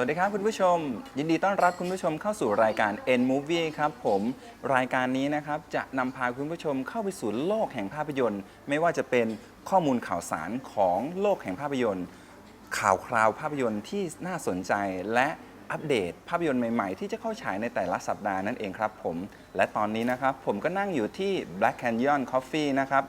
วัสดีครับคุณผู้ชม ยินดีต้อนรับคุณผู้ชมเข้าสู่รายการ N Movie ครับผมรายการนี้นะครับจะนำพาคุณผู้ชมเข้าไปสู่โลกแห่งภาพยนตร์ ไม่ว่าจะเป็นข้อมูลข่าวสารของโลกแห่งภาพยนตร์ ข่าวคราวภาพยนตร์ที่น่าสนใจและอัปเดตภาพยนตร์ใหม่ ๆ ที่จะเข้าฉายในแต่ละสัปดาห์นั่นเองครับผม และตอนนี้นะครับผมก็นั่งอยู่ที่ Black Canyon Coffee นะครับ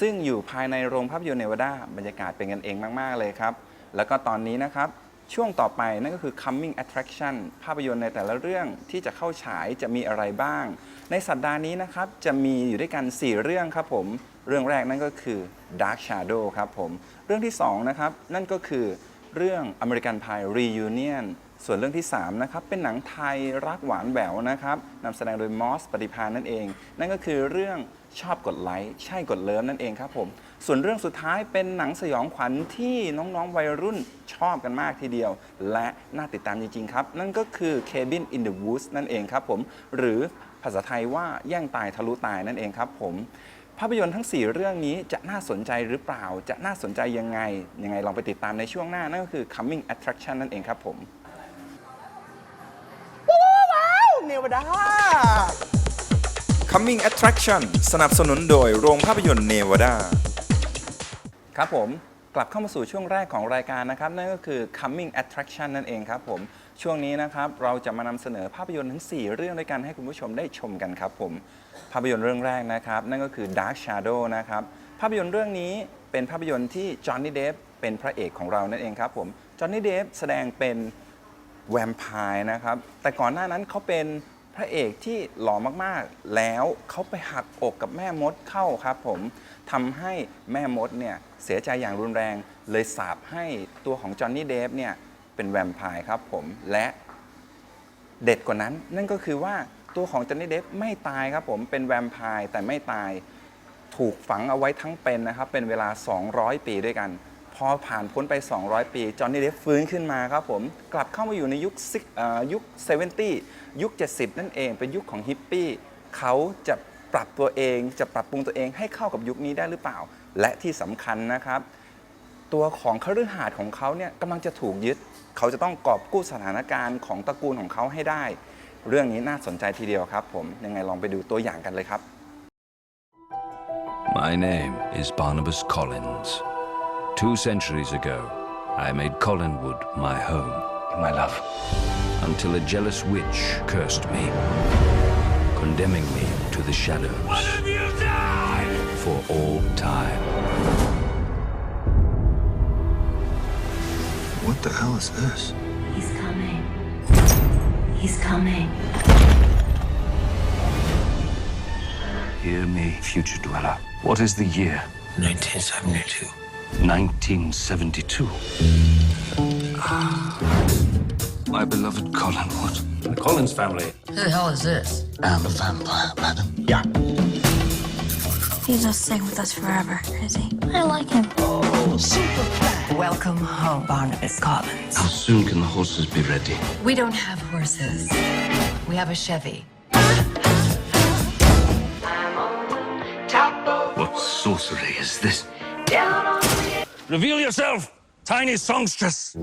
ซึ่งอยู่ภายในโรงภาพยนตร์เนวาดาบรรยากาศเป็นกันเองมาก ๆ เลยครับ แล้วก็ตอนนี้นะครับ ช่วงต่อไปนั่นก็คือ coming attraction ภาพยนตร์ในแต่ละเรื่องที่จะเข้าฉายจะมีอะไรบ้าง ในสัปดาห์นี้นะครับ จะมีอยู่ด้วยกัน 4 เรื่องครับผม เรื่องแรกนั่นก็คือ Dark Shadow ครับผม เรื่องที่ 2 นะครับ นั่นก็คือเรื่อง American Pie Reunion ส่วนเรื่องที่ 3 นะครับ เป็นหนังไทยรักหวานแหววนะครับนำแสดงโดยมอสปฏิพานนั่นเอง นั่นก็คือเรื่องชอบกดไลค์ใช่กดเลิฟนั่นเองครับผม ส่วนเรื่องสุดท้ายเป็นหนังสยองขวัญที่น้องๆวัยรุ่นชอบกันมากทีเดียว และน่าติดตามจริงๆครับ นั่นก็คือ Cabin in the Woods นั่นเองครับผม หรือภาษาไทยว่าแย่งตายทะลุตายนั่นเองครับผมภาพยนตร์ทั้ง 4 เรื่องนี้จะน่าสนใจหรือเปล่า จะน่าสนใจยังไง ยังไงลองไปติดตามในช่วงหน้า นั่นก็คือ coming attraction นั่นเองครับผม ว้าวเนวดา Coming Attraction สนับสนุนโดยโรงภาพยนตร์เนวาดา ครับผมกลับเข้ามาสู่ช่วงแรกของรายการนะครับ นั่นก็คือ coming attraction นั่นเองครับผมช่วงนี้นะครับเราจะมานำเสนอภาพยนตร์ทั้ง 4 เรื่องด้วยกันให้คุณผู้ชมได้ชมกันครับผมภาพยนตร์เรื่องแรกนะครับ นั่นก็คือ Dark Shadow นะครับภาพยนตร์เรื่องนี้เป็นภาพยนตร์ที่จอห์นนี่เดฟเป็นพระเอกของเรานั่นเองครับผมจอห์นนี่เดฟแสดงเป็นแวมไพร์นะครับแต่ก่อนหน้านั้นเขาเป็นพระเอกที่หล่อมากๆ แล้วเขาไปหักอกกับแม่มดเข้าครับผม ทำให้แม่มดเนี่ยเสียใจอย่างรุนแรง เลยสาปให้ตัวของจอห์นนี่เดฟเนี่ยเป็นแวมไพร์ครับผมและเด็ดกว่านั้น นั่นก็คือว่าตัวของจอห์นนี่เดฟไม่ตายครับผมเป็นแวมไพร์แต่ไม่ตายถูกฝังเอาไว้ทั้งเป็นนะครับเป็นเวลา 200 ปีด้วยกันพอผ่านพ้นไป 200 ปี จอห์นนี่เดฟฟื้นขึ้นมาครับผม กลับเข้ามาอยู่ในยุค6เอ่อยุค 70 ยุค 70 นั่นเอง เป็นยุคของฮิปปี้ เขาจะ ปรับตัวเองจะปรับปรุงตัวเองให้เข้ากับยุคนี้ได้หรือเปล่า และที่สำคัญนะครับ ตัวของคฤหาสน์ของเขาเนี่ยกำลังจะถูกยึด เขาจะต้องกอบกู้สถานการณ์ของตระกูลของเขาให้ได้ เรื่องนี้น่าสนใจทีเดียวครับ ผมยังไงลองไปดูตัวอย่างกันเลยครับ My name is Barnabas Collins. Two centuries ago, I made Collinwood my home. My love. Until a jealous witch cursed me, condemning me to the shadows. For all time. What the hell is this? He's coming. He's coming. Hear me, future dweller. What is the year? 1972. 1972. Ah. My beloved Colin Collinwood. The Collins family. Who the hell is this? I'm a vampire, madam. Yeah. He's just staying with us forever, is he? I like him. Oh, super Welcome home, Barnabas Collins. How soon can the horses be ready? We don't have horses. We have a Chevy. What sorcery is this? Reveal yourself, tiny songstress.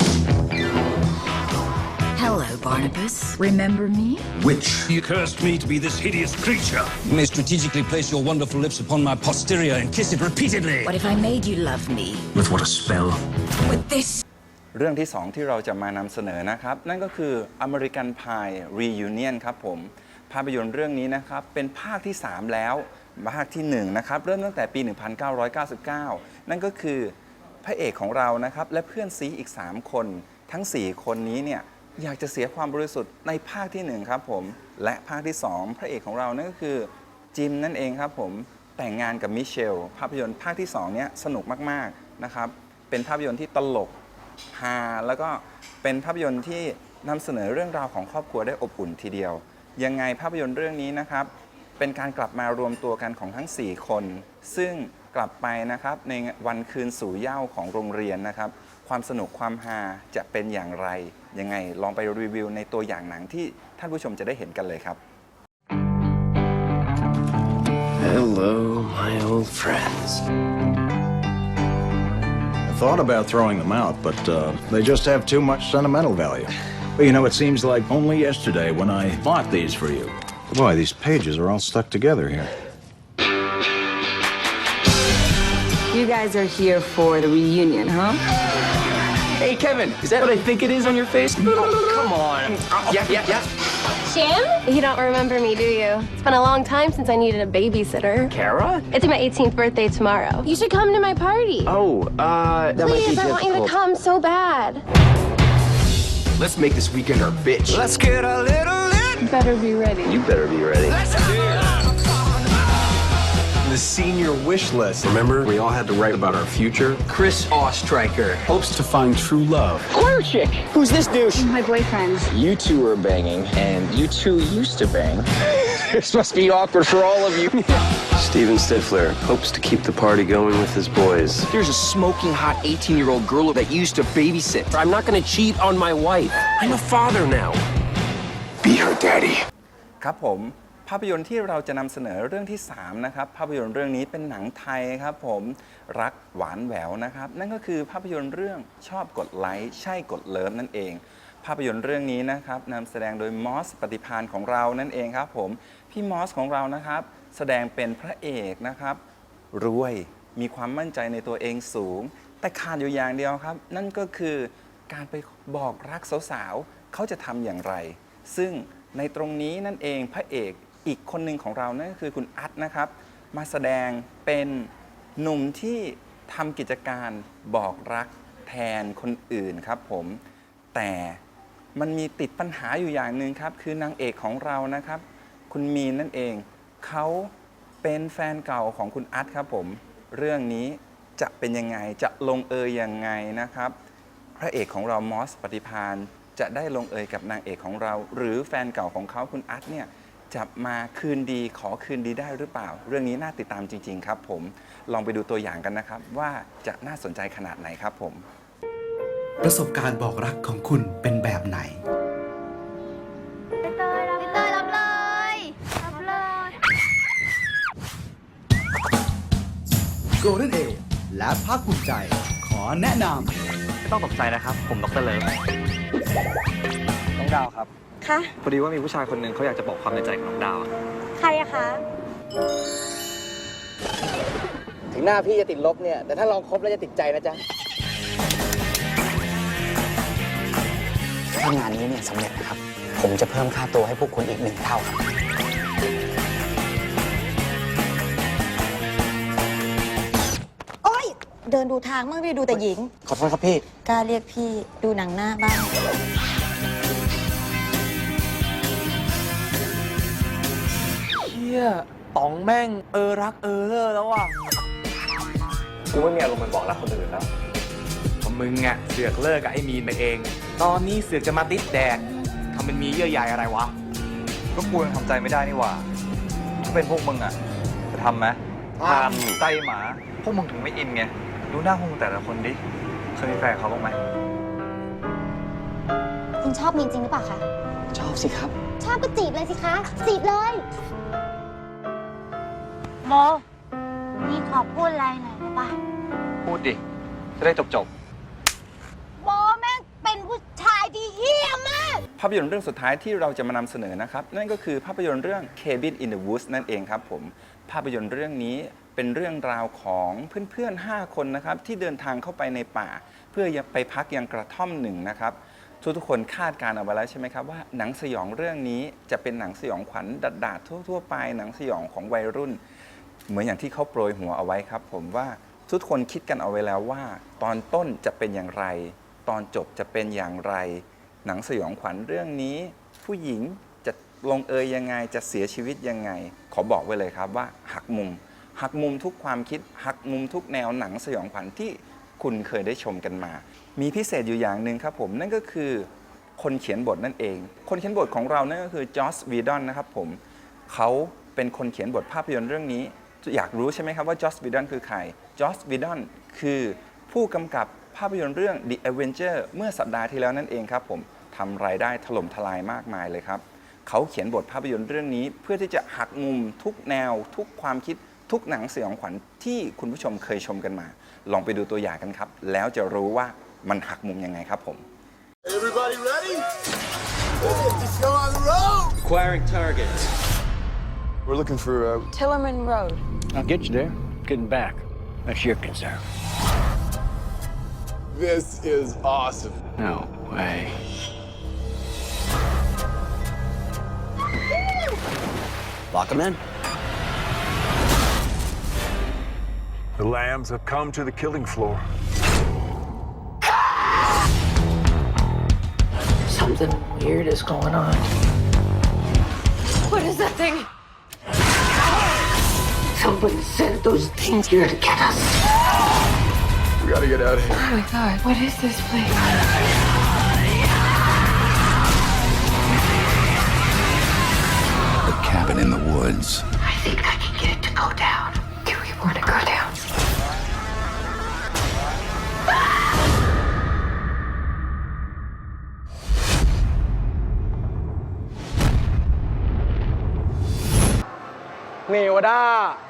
Hello, Barnabas. Remember me? Witch. You cursed me to be this hideous creature. You may strategically place your wonderful lips upon my posterior and kiss it repeatedly. What if I made you love me? With what a spell. With this เรื่องที่ 2 ที่เราจะมานำเสนอนะครับ นั่นก็คือ American Pie Reunion ครับผม ภาพยนตร์เรื่องนี้นะครับ เป็นภาคที่ 3 แล้วภาคที่1นะครับเริ่มตั้งแต่ปี 1999 นั่นก็คือพระเอกของเรานะครับ และเพื่อนซีอีก 3 คน ทั้ง 4 คนนี้เนี่ย อยากจะเสียความบริสุทธิ์ในภาคที่ 1 ครับผม และภาคที่ 2 พระเอกของเรานั่นก็คือจิมนั่นเองครับผมแต่งงานกับมิเชล ภาพยนตร์ภาคที่2เนี้ยสนุกมากๆนะครับ เป็นภาพยนตร์ที่ตลกฮาแล้วก็เป็นภาพยนตร์ที่นำเสนอเรื่องราวของครอบครัวได้อบอุ่นทีเดียว ยังไงภาพยนตร์เรื่องนี้นะครับ เป็นการกลับมารวมตัวกันของทั้ง 4 คน ซึ่งกลับไปนะครับในวันคืนสู่เหย้าของโรงเรียนนะครับ ความสนุกความฮาจะเป็นอย่างไร ยังไงลองไปรีวิวในตัวอย่างหนังที่ท่านผู้ชมจะได้เห็นกันเลยครับ Hello, my old friends. I thought about throwing them out, but uh, they just have too much sentimental value. Well, you know, it seems like only yesterday when I bought these for you. Boy, these pages are all stuck together here. You guys are here for the reunion, huh? Hey, Kevin, is that what I think it is on your face? come on. Yeah, yeah, yeah. Jim? You don't remember me, do you? It's been a long time since I needed a babysitter. Kara? It's my 18th birthday tomorrow. You should come to my party. Oh, uh, that might be Please, I want you to come so bad. Let's make this weekend our bitch. Let's get a little lit. You better be ready. You better be ready The senior wish list. Remember, we all had to write about our future. Chris Ostreicher. Hopes to find true love. Choir chick. Who's this douche? My boyfriend. You two are banging, and you two used to bang. this must be awkward for all of you. Steven Stifler hopes to keep the party going with his boys. Here's a smoking hot 18 year old girl that used to babysit. I'm not gonna cheat on my wife. I'm a father now. Be her daddy. ครับผม ภาพยนตร์ที่เราจะนำเสนอเรื่องที่ 3 นะครับ ภาพยนตร์เรื่องนี้เป็นหนังไทยครับผมรักหวานแหววนะครับ นั่นก็คือภาพยนตร์เรื่องชอบกดไลค์ใช่กดเลิฟนั่นเอง ภาพยนตร์เรื่องนี้นะครับนำแสดงโดยมอสปฏิพานของเรานั่นเองครับผมพี่มอสของเรานะครับ แสดงเป็นพระเอกนะครับ รวยมีความมั่นใจในตัวเองสูง แต่ขาดอยู่อย่างเดียวครับ นั่นก็คือการไปบอกรักสาวๆเขาจะทำอย่างไร ซึ่งในตรงนี้นั่นเองพระเอก อีกคนหนึ่งของเรานั่นก็คือคุณอัดนะครับ มาแสดงเป็นหนุ่มที่ทำกิจการบอกรักแทนคนอื่นครับผม แต่มันมีติดปัญหาอยู่อย่างหนึ่งครับ คือนางเอกของเรานะครับ คุณมีนนั่นเอง เขาเป็นแฟนเก่าของคุณอัดครับผม เรื่องนี้จะเป็นยังไงจะลงเอยยังไงนะครับ พระเอกของเรามอสปฏิพานจะได้ลงเอยกับนางเอกของเรา หรือแฟนเก่าของเขาคุณอัดเนี่ย จะมาคืนดีขอคืนดีได้หรือเปล่า เรื่องนี้น่าติดตามจริง ๆ ครับ ผมลองไปดูตัวอย่างกันนะครับ ว่าจะน่าสนใจขนาดไหนครับผม ประสบการณ์บอกรักของคุณเป็นแบบไหน ไปเตยรับไปเตยรับเลยรับเลย Golden A และภาคภูมิใจ ขอแนะนไม่ต้องตกใจนะครับ ผมดรเลิฟ น้องดาวครับ คะพอดีว่ามีผู้ชายคนหนึ่งเขาอยากจะบอกความในใจกับน้องดาวอะใครอะคะถึงหน้าพี่จะติดลบเนี่ย แต่ถ้าลองคบแล้วจะติดใจนะจ๊ะถ้างานนี้เนี่ยสำเร็จนะครับ ผมจะเพิ่มค่าตัวให้พวกคุณอีกหนึ่งเท่าครับโอ้ยเดินดูทางมั่งดิดูแต่หญิง ขอโทษครับพี่ กล้าเรียกพี่ดูหนังหน้าบ้าง ชี่ยต๋องแม่งเออรักเออเลอแล้วว่ะกูไม่มีอารมณ์มันบอกรักคนอื่นแล้วเพราะมึงอะเสือกเลิกกับไอ้มีนไปเอง ตอนนี้เสือกจะมาติดแดกทำเป็นมีเยื่อใยอะไรวะ ก็กูยังทำใจไม่ได้นี่หว่า ถ้าเป็นพวกมึงอะจะทำไหมทำ ใจหมา พวกมึงถึงไม่อินไง ดูหน้าพวกมึงแต่ละคนดิ เคยมีแฟนกับเขาบ้างไหม คุณชอบมีนจริงหรือเปล่าคะ ชอบสิครับ ชอบก็จีบเลยสิคะ จีบเลย โมนี่ขอพูดอะไรหน่อยได้ปะพูดดิ จะได้จบจบโมแม่งเป็นผู้ชายที่เฮี้ยมาก ภาพยนตร์เรื่องสุดท้ายที่เราจะมานำเสนอนะครับ นั่นก็คือภาพยนตร์เรื่อง Cabin in the Woods นั่นเองครับผม ภาพยนตร์เรื่องนี้เป็นเรื่องราวของเพื่อนๆ 5 คนนะครับ ที่เดินทางเข้าไปในป่า เพื่อไปพักยังกระท่อมหนึ่งนะครับ ทุกๆคนคาดการณ์เอาไว้แล้วใช่ไหมครับว่าหนังสยองเรื่องนี้จะเป็นหนังสยองขวัญดัดๆทั่วๆไปหนังสยองของวัยรุ่น เหมือนอย่างที่เขาโปรยหัวเอาไว้ครับ ผมว่าทุกคนคิดกันเอาไว้แล้วว่า ตอนต้นจะเป็นอย่างไร ตอนจบจะเป็นอย่างไร หนังสยองขวัญเรื่องนี้ ผู้หญิงจะลงเอยยังไงจะเสียชีวิตยังไง ขอบอกไว้เลยครับว่าหักมุม หักมุมทุกความคิด หักมุมทุกแนวหนังสยองขวัญที่คุณเคยได้ชมกันมา มีพิเศษอยู่อย่างหนึ่งครับผมนั่นก็คือ คนเขียนบทนั่นเอง คนเขียนบทของเรานั่นก็คือจอสวีดอนนะครับผมเขาเป็นคนเขียนบทภาพยนตร์เรื่องนี้ อยากรู้ใช่ไหมครับว่าจอสวีดอนคือใครจอสวีดอนคือผู้กำกับภาพยนตร์เรื่อง The Avenger เมื่อสัปดาห์ที่แล้วนั่นเองครับผมทำรายได้ถล่มทลายมากมายเลยครับ เขาเขียนบทภาพยนตร์เรื่องนี้เพื่อที่จะหักมุมทุกแนว ทุกความคิดทุกหนังสยองขวัญที่คุณผู้ชมเคยชมกันมา ลองไปดูตัวอย่างกันครับ แล้วจะรู้ว่ามันหักมุมยังไงครับผม Everybody ready? Just go on the road! Acquiring targets. We're looking for, uh... Tillerman Road. I'll get you there. Getting back. That's your concern. This is awesome. No way. Lock him in. The lambs have come to the killing floor. Something weird is going on. What is that thing? Somebody sent those things here to get us. We gotta get out of here. Oh my god, what is this place? The cabin in the woods. I think I can get it to go down. Do we want to go down? Nevada.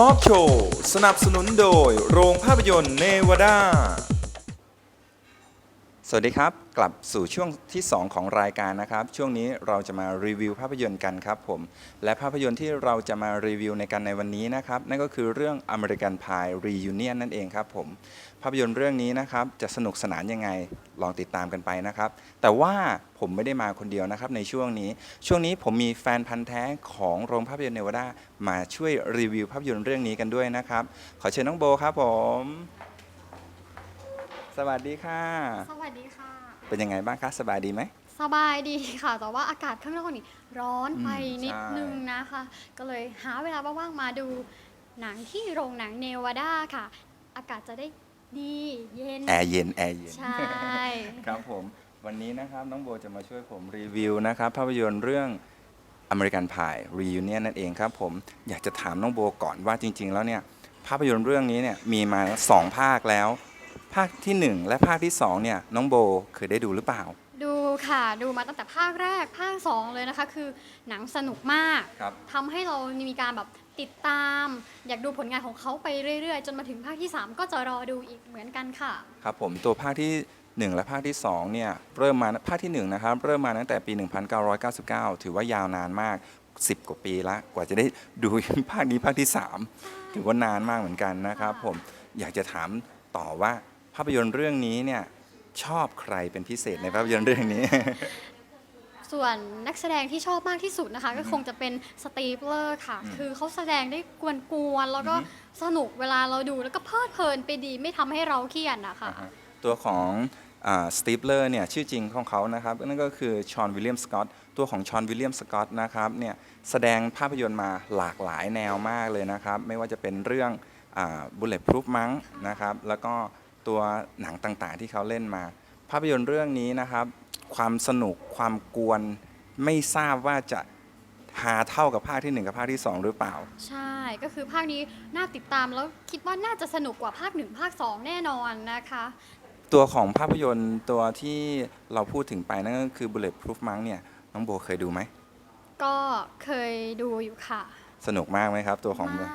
ทอล์กโชว์สนับสนุนโดยโรงภาพยนตร์เนวาดา สวัสดีครับ กลับสู่ช่วงที่ 2 ของรายการนะครับ ช่วงนี้เราจะมารีวิวภาพยนตร์กันครับผม และภาพยนตร์ที่เราจะมารีวิวในกันในวันนี้นะครับ นั่นก็คือเรื่อง American Pie Reunion นั่นเองครับผม ภาพยนตร์เรื่องนี้นะครับจะสนุกสนานยังไงลองติดตามกันไปนะครับ แต่ว่าผมไม่ได้มาคนเดียวนะครับในช่วงนี้ ช่วงนี้ผมมีแฟนพันธ์แท้ของโรงภาพยนตร์เนวาดามาช่วยรีวิวภาพยนตร์เรื่องนี้กันด้วยนะครับ ขอเชิญน้องโบครับผม สวัสดีค่ะ สวัสดีค่ะ เป็นยังไงบ้างคะสบายดีไหมสบายดีค่ะ แต่ว่าอากาศข้างนอกนี่ร้อนไปอืมนิดใช่นึงนะคะ ก็เลยหาเวลาว่างๆมาดูหนังที่โรงหนังเนวาดาค่ะ อากาศจะได้ ดีเย็น แอร์เย็นแอร์เย็น ใช่ ครับผม วันนี้นะครับน้องโบจะมาช่วยผมรีวิวนะครับภาพยนตร์เรื่อง American Pie Reunion นั่นเองครับผมอยากจะถามน้องโบก่อนว่าจริง ๆ แล้วเนี่ยภาพยนตร์เรื่องนี้เนี่ยมีมา 2 ภาคแล้ว ภาคทีหนึ่1 และภาคที่2เนี่ยน้องโบเคยได้ดูหรือเปล่า ดูค่ะ ดูมาตั้งแต่ภาคแรกภาค 2 เลยนะคะ คือหนังสนุกมากครับ ทำให้เรามีการแบบ ติดตาม อยากดูผลงานของเขาไปเรื่อยๆ จนมาถึงภาคที่ 3 ก็จะรอดูอีกเหมือนกันค่ะ ครับผมตัวภาคที่ 1 และภาคที่2เนี่ยเริ่มมาภาคที่1นะครับเริ่มมาตั้งแต่ปี 1999 ถือว่ายาวนานมาก 10 กว่าปีละกว่าจะได้ดูภาคนี้ภาคที่ 3 ถือว่านานมากเหมือนกันนะครับผมอยากจะถามต่อว่าภาพยนตร์เรื่องนี้เนี่ยชอบใครเป็นพิเศษในภาพยนตร์เรื่องนี้ ส่วนนักแสดงที่ชอบมากที่สุดนะคะ ก็คงจะเป็นสตีฟเลอร์ค่ะ คือเขาแสดงได้กวนๆแล้วก็สนุกเวลาเราดูแล้วก็เพลิดเพลินไปดีไม่ทำให้เราเครียดนะคะ ตัวของสตีฟเลอร์เนี่ยชื่อจริงของเขานะครับนั่นก็คือชอนวิลเลียมสกอตตัวของชอนวิลเลียมสกอตนะครับเนี่ยแสดงภาพยนตร์มาหลากหลายแนวมากเลยนะครับ ไม่ว่าจะเป็นเรื่องบุลเลตพรูฟมั้งนะครับ แล้วก็ตัวหนังต่างๆที่เขาเล่นมา ภาพยนตร์เรื่องนี้นะครับ ความสนุกความกวน ไม่ทราบว่าจะหาเท่ากับภาคที่ 1 กับภาคที่ 2 หรือเปล่า ใช่ก็คือภาคนี้น่าติดตามแล้วคิดว่าน่าจะสนุกกว่าภาคหนึ่งภาคสองแน่นอนนะคะ ตัวของภาพยนตร์ตัวที่เราพูดถึงไปนั่นก็คือ Bullet Proof Monk เนี่ยน้องโบเคยดูไหม ก็เคยดูอยู่ค่ะ สนุกมากไหมครับ ตัวของ มาก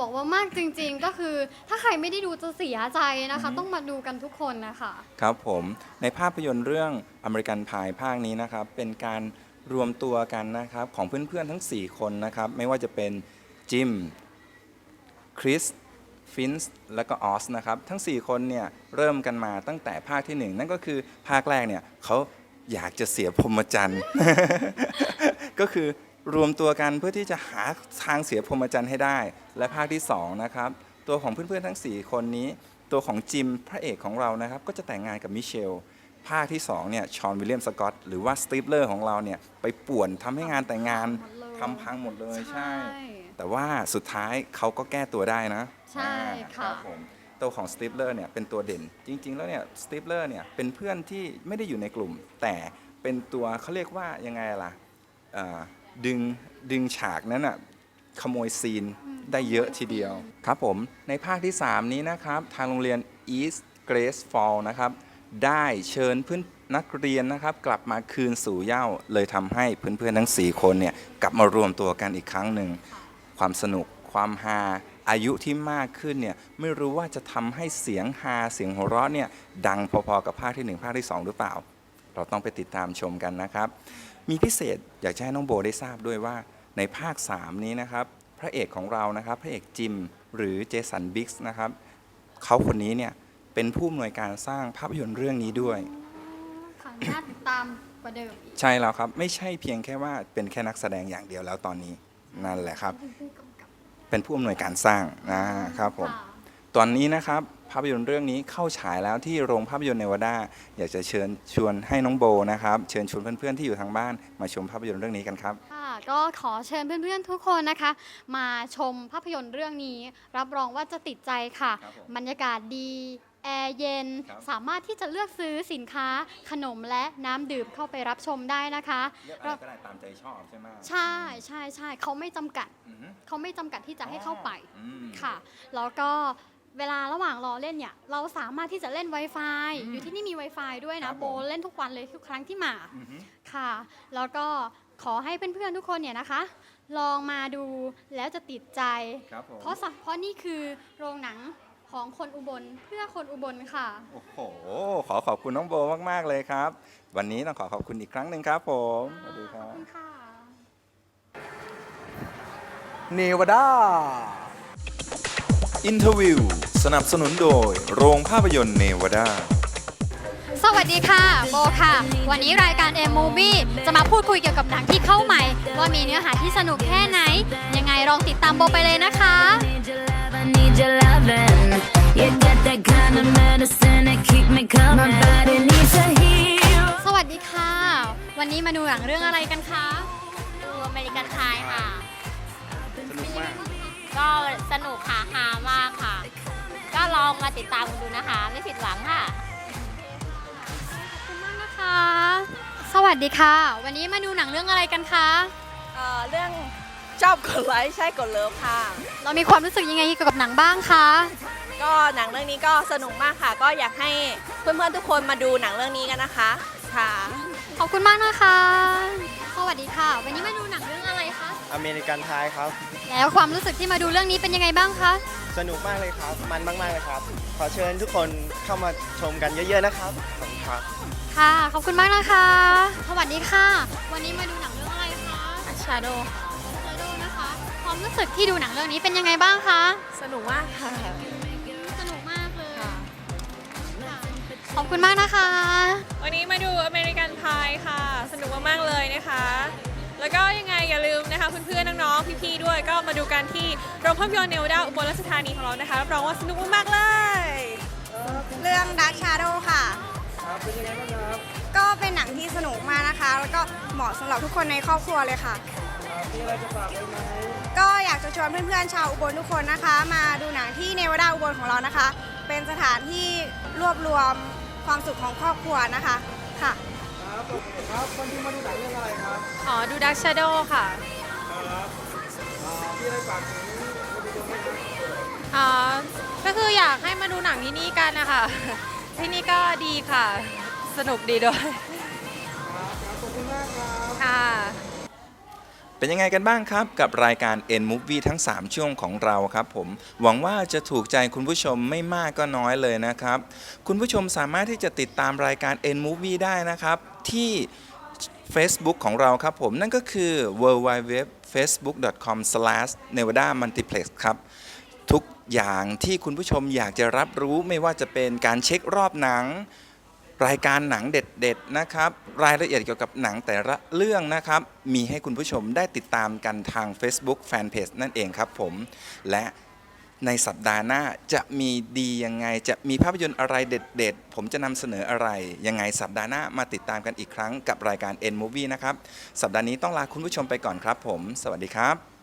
บอกว่ามากจริงๆ ก็คือถ้าใครไม่ได้ดูจะเสียใจนะคะ ต้องมาดูกันทุกคนนะคะ ครับผม ในภาพยนตร์เรื่องอเมริกันพายภาคนี้นะครับ เป็นการรวมตัวกันนะครับของเพื่อนๆทั้ง 4 คนนะครับ ไม่ว่าจะเป็นจิม คริส ฟินส์ และก็ออสนะครับ ทั้ง 4 คนเนี่ยเริ่มกันมาตั้งแต่ภาคที่ 1 นั่นก็คือภาคแรกเนี่ยเขาอยากจะเสียพรหมจรรย์ ก็คือ รวมตัวกันเพื่อที่จะหาทางเสียพรหมจรรย์ให้ได้ และภาคที่2นะครับตัวของเพื่อนๆทั้ง 4 คนนี้ ตัวของจิมพระเอกของเรานะครับก็จะแต่งงานกับมิเชลภาคที่2เนี่ยชอนวิลเลียมสกอตหรือว่าสตีฟเลอร์ของเราเนี่ยไปป่วนทำให้งานแต่งงานทำพังหมดเลยใช่ แต่ว่าสุดท้ายเขาก็แก้ตัวได้นะใช่ค่ะรับผมตัวของสตีฟเลอร์เนี่ยเป็นตัวเด่น จริง ๆ แล้วเนี่ยสตีฟเลอร์เนี่ยเป็นเพื่อนที่ไม่ได้อยู่ในกลุ่ม แต่เป็นตัวเขาเรียกว่ายังไงล่ะเอ่อ ดึงดึงฉากนั้นอะขโมยซีนได้เยอะทีเดียวครับผมในภาคที่ 3 นี้นะครับ ทางโรงเรียน East Grace Fall นะครับ ได้เชิญเพื่อนนักเรียนนะครับ กลับมาคืนสู่เหย้าเลยทำให้เพื่อนๆทั้ง 4 คนเนี่ยกลับมารวมตัวกันอีกครั้งหนึ่ง ความสนุกความฮาอายุที่มากขึ้นเนี่ยไม่รู้ว่าจะทำให้เสียงฮาเสียงหัวเราะเนี่ยดังพอๆกับภาคที่ 1 ภาคที่ 2 หรือเปล่า เราต้องไปติดตามชมกันนะครับ มีพิเศษอยากจะให้น้องโบได้ทราบด้วยว่าในภาค 3 นี้นะครับ พระเอกของเรานะครับ พระเอกจิมหรือเจสันบิ๊กส์นะครับเขาคนนี้เนี่ยเป็นผู้อำนวยการสร้างภาพยนตร์เรื่องนี้ด้วยค่ะน่าติดตามกว่าเดิมอีกใช่แล้วครับ ไม่ใช่เพียงแค่ว่าเป็นแค่นักแสดงอย่างเดียวแล้วตอนนี้นั่นแหละครับ เป็นผู้อำนวยการสร้างนะครับผม ค่ะ ตอนนี้นะครับภาพยนตร์เรื่องนี้เข้าฉายแล้วที่โรงภาพยนตร์เนวาดา อยากจะเชิญชวนให้น้องโบนะครับ เชิญชวนเพื่อนๆที่อยู่ทางบ้านมาชมภาพยนตร์เรื่องนี้กันครับ ค่ะก็ขอเชิญเพื่อนๆทุกคนนะคะ มาชมภาพยนตร์เรื่องนี้ รับรองว่าจะติดใจค่ะ ครับผมบรรยากาศดี แอร์เย็น ครับ สามารถที่จะเลือกซื้อสินค้า ขนมและน้ำดื่มเข้าไปรับชมได้นะคะ เลือกอะไรก็ได้ตามใจชอบใช่ไหมใช่ใช่ใช่เขาไม่จำกัด อือฮึเขาไม่จำกัดที่จะให้เข้าไป อืม ค่ะ แล้วก็ เวลาระหว่างรอเล่นเนี่ย เราสามารถที่จะเล่น Wi-Fi อยู่ที่นี่มี Wi-Fi ด้วยคนะรับผม โบเล่นทุกวันเลยทุกครั้งที่มา อือฮึ ค่ะ แล้วก็ขอให้เพื่อนๆทุกคนเนี่ยนะคะ ลองมาดูแล้วจะติดใจ ครับผม เพราะสัเพราะนี่คือโรงหนังของคนอุบลเพื่อคนอุบลค่ะ โอ้โห ขอขอบคุณน้องโบมาก ๆ เลยครับ วันนี้ต้องขอขอบคุณอีกครั้งหนึ่งครับผมสวัสดีคขรัอบบ คุณค่ะ เนวาดาอินเทอร์วิว สนับสนุนโดย โรงภาพยนตร์เนวาดา สวัสดีค่ะ โบค่ะ วันนี้รายการ M Movie จะมาพูดคุยเกี่ยวกับหนังที่เข้าใหม่ ว่ามีเนื้อหาที่สนุกแค่ไหน ยังไงลองติดตามโบไปเลยนะคะ I need your loving. You got that kind of medicine that keep me coming. My body needs a hero. สวัสดีค่ะ วันนี้มาดูหนังเรื่องอะไรกันคะดูอเมริกันไทยค่ะ สนุกมาก ก็สนุกค่ะฮามากค่ะ ก็ลองมาติดตามกันดูนะคะ ไม่ผิดหวังค่ะ ขอบคุณมากนะคะ สวัสดีค่ะ วันนี้มาดูหนังเรื่องอะไรกันคะ เอ่อเรื่องชอบกดไลค์ใช่กดเลิฟค่ะ เรามีความรู้สึกยังไงเกี่ยวกับหนังบ้างคะ ก็หนังเรื่องนี้ก็สนุกมากค่ะ ก็อยากให้เพื่อนๆทุกคนมาดูหนังเรื่องนี้กันนะคะ ค่ะ ขอบคุณมากนะคะ สวัสดีค่ะ วันนี้มาดูหนังเรื่องอะไรคะ อเมริกันไทยครับ แล้วความรู้สึกที่มาดูเรื่องนี้เป็นยังไงบ้างคะ สนุกมากเลยครับ มันมากๆเลยครับ ขอเชิญทุกคนเข้ามาชมกันเยอะๆนะครับ ขอบคุณครับ ค่ะ ขอบคุณมากนะคะ สวัสดีค่ะ วันนี้มาดูหนังเรื่องอะไรคะ Shadow Shadow นะคะ ความรู้สึกที่ดูหนังเรื่องนี้เป็นยังไงบ้างคะ สนุกมากค่ะ สนุกมากเลยค่ะ ขอบคุณมากนะคะ วันนี้มาดูอเมริกันพายค่ะ สนุกมากๆเลยนะคะ แล้วก็ยังไงอย่าลืมนะคะเพื่อนๆน้องๆพี่ๆด้วย ก็มาดูกันที่โรงภาพยนตร์เนวดาอุบลราชธานีของเรานะคะรับรองว่าสนุกมากๆเลย เรื่อง Dark Shadow ค่ะก็เป็นหนังที่สนุกมากนะคะ แล้วก็เหมาะสำหรับทุกคนในครอบครัวเลยค่ะก็อยากจะชวนเพื่อนๆชาวอุบลทุกคนนะคะ มาดูหนังที่เนวาดาอุบลของเรานะคะ เป็นสถานที่รวบรวมความสุขของครอบครัวนะคะค่ะ ครับวันที่มาดูหนังเรื่องอะไรครับอ๋อ ดู Dark Shadow ค่ะพี่อะไรฝากถึงอ๋อก็คืออยากให้มาดูหนังที่นี่กันนะคะ ที่นี่ก็ดีค่ะ สนุกดีด้วยค่ะ เป็นยังไงกันบ้างครับ กับรายการ N Movie ทั้ง 3 ช่วงของเราครับผมหวังว่าจะถูกใจคุณผู้ชมไม่มากก็น้อยเลยนะครับ คุณผู้ชมสามารถที่จะติดตามรายการ N Movie ได้นะครับ ที่ Facebook ของเราครับผมนั่นก็คือ w w w f a c e b o o k c o m n e v a d a m u l t i p l e x ครับทุกอย่างที่คุณผู้ชมอยากจะรับรู้ไม่ว่าจะเป็นการเช็ครอบหนัง รายการหนังเด็ดๆนะครับ รายละเอียดเกี่ยวกับหนังแต่ละเรื่องนะครับ มีให้คุณผู้ชมได้ติดตามกันทาง Facebook Fanpage นั่นเองครับผม และในสัปดาห์หน้าจะมีดียังไง จะมีภาพยนตร์อะไรเด็ดๆ ผมจะนำเสนออะไร ยังไงสัปดาห์หน้ามาติดตามกันอีกครั้งกับรายการ N Movie นะครับ สัปดาห์นี้ต้องลาคุณผู้ชมไปก่อนครับผม สวัสดีครับ